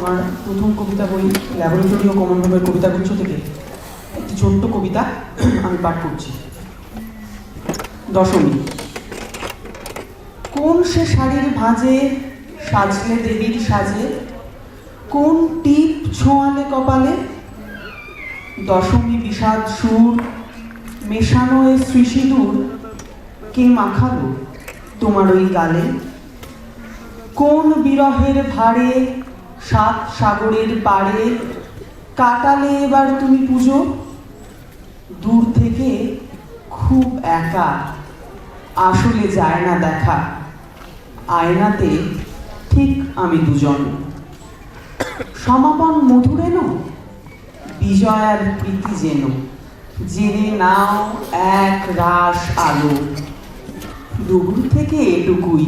আমার প্রথম কবিতা বই ল্যাবরেটরি ও কমন রুমের কবিতাগুচ্ছ থেকে একটি ছোট্ট কবিতা আমি পাঠ করছি। দশমী। কোন সে শাড়ির ভাঁজে সাজলে দেবীর সাজে? কোন টিপ ছোঁয়ালে কপালে? দশমী বিষাদ সুর, মেশানো এ শ্রীসিঁদুর কে মাখালো তোমার ওই গালে? কোন বিরহের ভারে সাত সাগরের পাড়ে কাটালে এবার তুমি পুজো। দূর থেকে খুব একা, আসলে যায় না দেখা। আয়নাতে ঠিক আমি দুজন। সমাপন মধুরেন বিজয়ার প্রীতি যেন। জেনে নাও এক রাস আলো। দূর থেকে এটুকুই,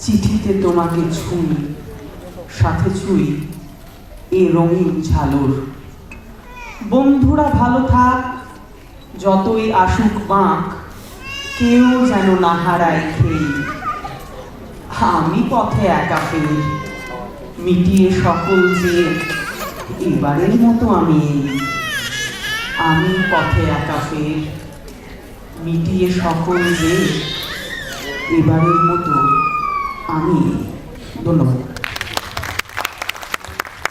চিঠিতে তোমাকে ছুঁই। সাথে ছুঁই এ রঙিন ঝালুর। বন্ধুরা ভালো থাক, যতই আসুক বাঁক, কেউ যেন না হারায় খেয়ে। আমি পথে একা ফেরি, মিটিয়ে সকল যে এবারের মতো আমি আমি পথে একা ফের, মিটিয়ে সকল যে এবারের মতো আমি ধন্যবাদ।